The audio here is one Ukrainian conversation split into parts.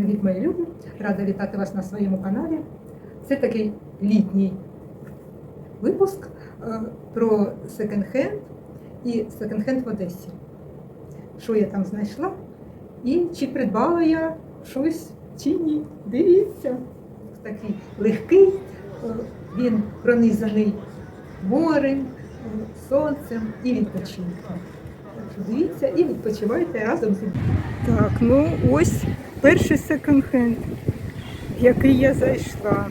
Привіт, мої любі! Рада вітати вас на своєму каналі. Це такий літній випуск е, про секонд-хенд і секонд-хенд в Одесі. Що я там знайшла? І чи придбала я щось чи ні. Дивіться. Такий легкий, е, він пронизаний морем, е, сонцем і відпочинком. Дивіться і відпочивайте разом зі мною. Так, ну ось перший секонд-хенд, в який я зайшла.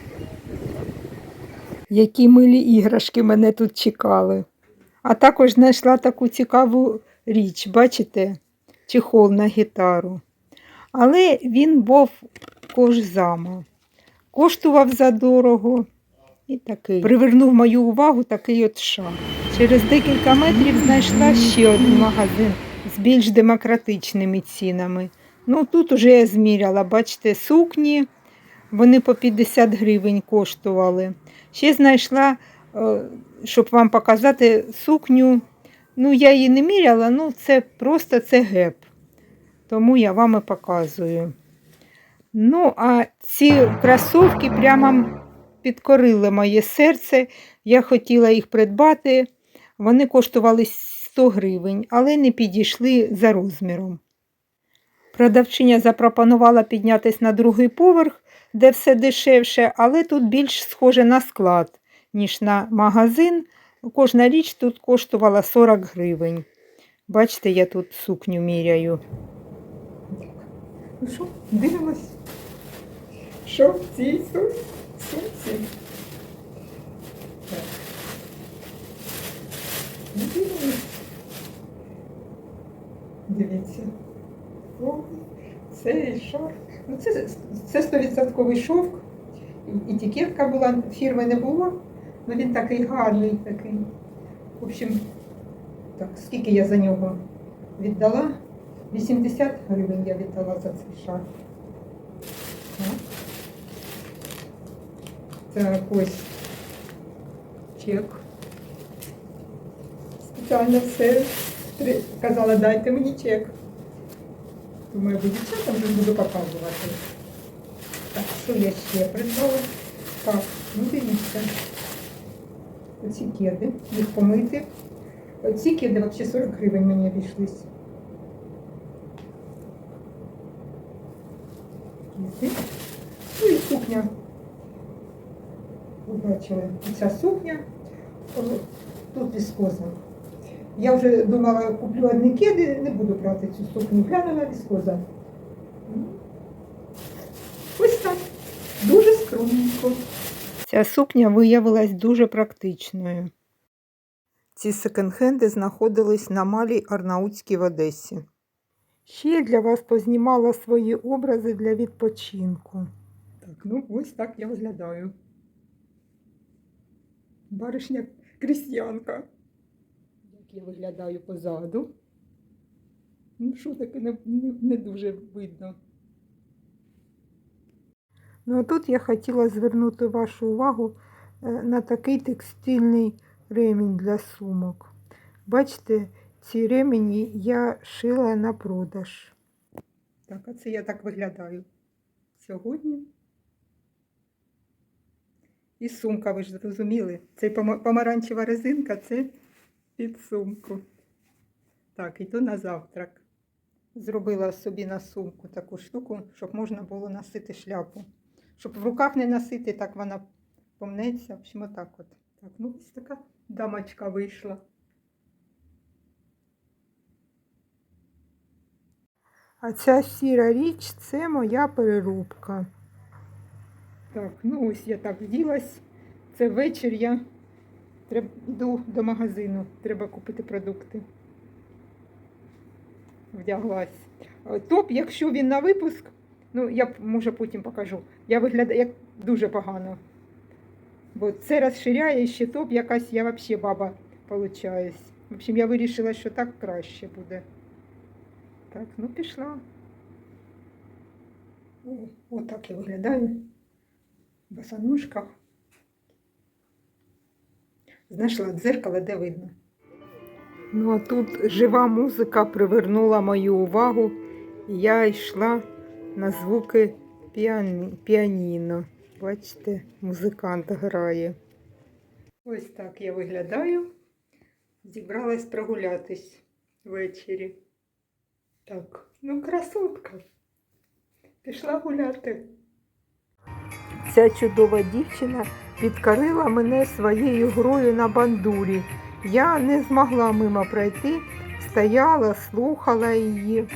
Які милі іграшки мене тут чекали. А також знайшла таку цікаву річ, бачите, чехол на гітару. Але він був кожзама. Коштував задорого і такий. Привернув мою увагу такий от шар. Через декілька метрів знайшла ще один магазин з більш демократичними цінами. Ну тут уже я зміряла, бачите, сукні, вони по 50 гривень коштували. Ще знайшла, е, щоб вам показати сукню. Ну, я її не міряла, ну це просто це геп. Тому я вам і показую. Ну, а ці кросовки прямо підкорили моє серце. Я хотіла їх придбати. Вони коштували 100 гривень, але не підійшли за розміром. Продавчиня запропонувала піднятися на другий поверх, де все дешевше, але тут більш схоже на склад, ніж на магазин. Кожна річ тут коштувала 40 гривень. Бачите, я тут сукню міряю. Ну що, дивимось? Що в цій сумці? Дивіться. О, цей шовк. Ну, це, це 100% шовк. Етикетка була, фірми не було. Ну він такий гарний такий. В общем, так, скільки я за нього віддала? 80 гривень я віддала за цей шар. Так, ось чек. Спеціально все казала, дайте мені чек. Думаю, бо дівчатам вже буду показувати. Так, що я ще придбала? Так, ну дивіться. Оці кеди, їх помити. Ці кеди взагалі 40 гривень мені обійшлись. Кеди. Ну і сукня. Ви бачили, ця сукня. Тут віскоза. Я вже думала, куплю одні кеди, не буду брати цю сукню. Глянула віскоза. Ось так. Дуже скромненько. Ця сукня виявилась дуже практичною. Ці секонд-хенди знаходились на малій Арнаутській в Одесі. Ще я для вас познімала свої образи для відпочинку. Так, ну ось так я виглядаю. Баришня крістіянка. Як я виглядаю позаду. Ну, що таке не, не, не дуже видно. Ну, а тут я хотіла звернути вашу увагу е, на такий текстильний ремінь для сумок. Бачите, ці ремені я шила на продаж. Так, а це я так виглядаю сьогодні. І сумка, ви ж зрозуміли. Це помаранчева резинка, це під сумку. Так, іду на завтрак. Зробила собі на сумку таку штуку, щоб можна було носити шляпу. Щоб в руках не носити, так вона помнеться. В общем, отак от. Так, ну ось така дамочка вийшла. А ця сіра річ це моя перерубка. Так, ну ось я так вділась. Це вечір я треб... йду до магазину. Треба купити продукти. Вдяглась. Е, Топ, якщо він на випуск, ну я може потім покажу. Я виглядаю як дуже погано. Бо це розширяє ще топ, якась я взагалі баба получаюсь. В общем, я вирішила, що так краще буде. Так, ну пішла. О, отак я виглядаю. В босоножках. Знайшла дзеркало, де видно. Ну, а тут жива музика привернула мою увагу. і Я йшла на звуки піані... піаніно. Бачите, музикант грає. Ось так я виглядаю. Зібралась прогулятись ввечері. Так, ну красотка. Пішла гуляти. Ця чудова дівчина підкорила мене своєю грою на бандурі. Я не змогла мимо пройти, стояла, слухала її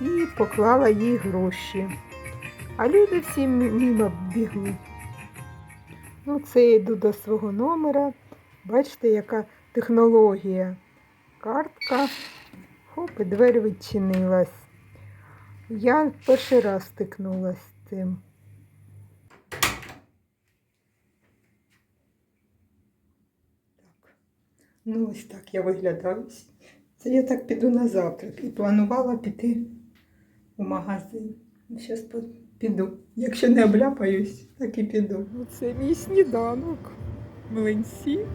і поклала їй гроші. А люди всі мимо бігли. Ну, це я йду до свого номера. Бачите, яка технологія. Картка. Хоп, і двері відчинилась. Я перший раз стикнулася з цим. Ну, ось так я виглядаю. Це я так піду на завтрак і планувала піти у магазин. Зараз піду. Якщо не обляпаюсь, так і піду. Це мій сніданок. Млинці.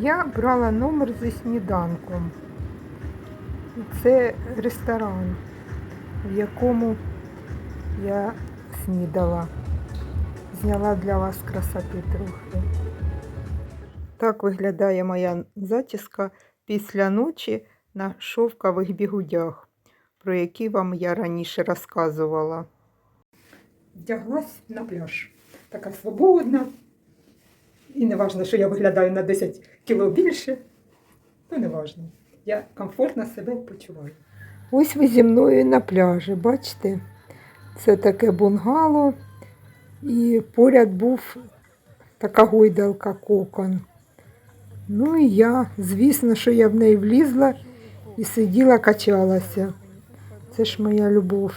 Я брала номер зі сніданком. Це ресторан, в якому я снідала. Зняла для вас красоти трохи. Так виглядає моя зачіска після ночі на шовкових бігудях, про які вам я раніше розказувала. Вдяглась на пляж. Така свободна. І не важно, що я виглядаю на 10 кіло більше. То не важно. Я комфортно себе почуваю. Ось ви зі мною на пляжі, бачите? Це таке бунгало. І поряд був така гойдалка кокон. Ну і я, звісно, що я в неї влізла і сиділа, качалася. Це ж моя любов.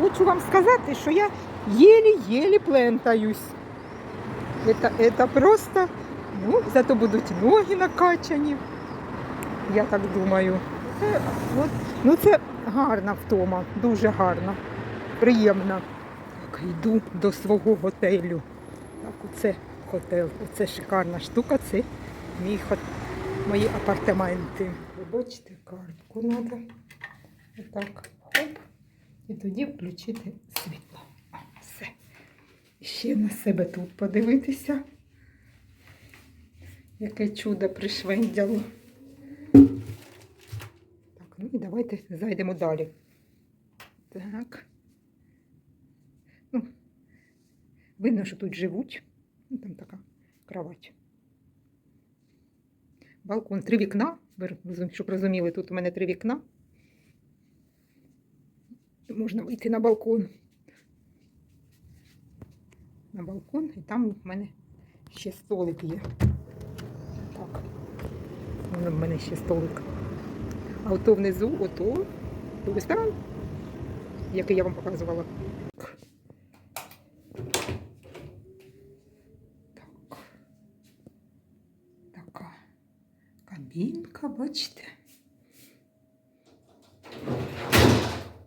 Хочу вам сказати, що я єлі-єлі плентаюсь. Это просто, ну, зато будуть ноги накачані. Я так думаю. Це, от, ну це гарна втома, дуже гарна, приємна. Так, йду до свого готелю. Так, оце готель, оце шикарна штука, це мій хот... мої апартаменти. Ви бачите, картку треба. Отак, хоп. І тоді включити світло. Все. Ще на себе тут подивитися. Яке чудо пришвендяло. Так, ну і давайте зайдемо далі. Так. Ну, видно, що тут живуть. Ну, там така кровать. Балкон, три вікна. Щоб розуміли, тут у мене три вікна. Можна вийти на балкон. На балкон, і там в мене ще столик є. Так. Воно в мене ще столик. А ото внизу, ото ресторан, який я вам показувала. Так. Така кабінка, бачите?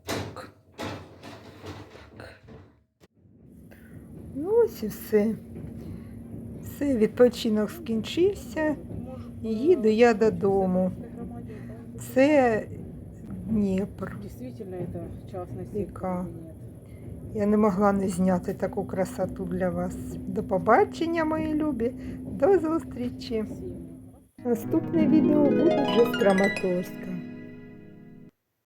Так. Так. Ну, ось і все. Все, відпочинок скінчився. І їду я додому. Це Дніпр. Яка? Я не могла не зняти таку красоту для вас. До побачення, мої любі. До зустрічі. Наступне відео буде вже з Краматорська.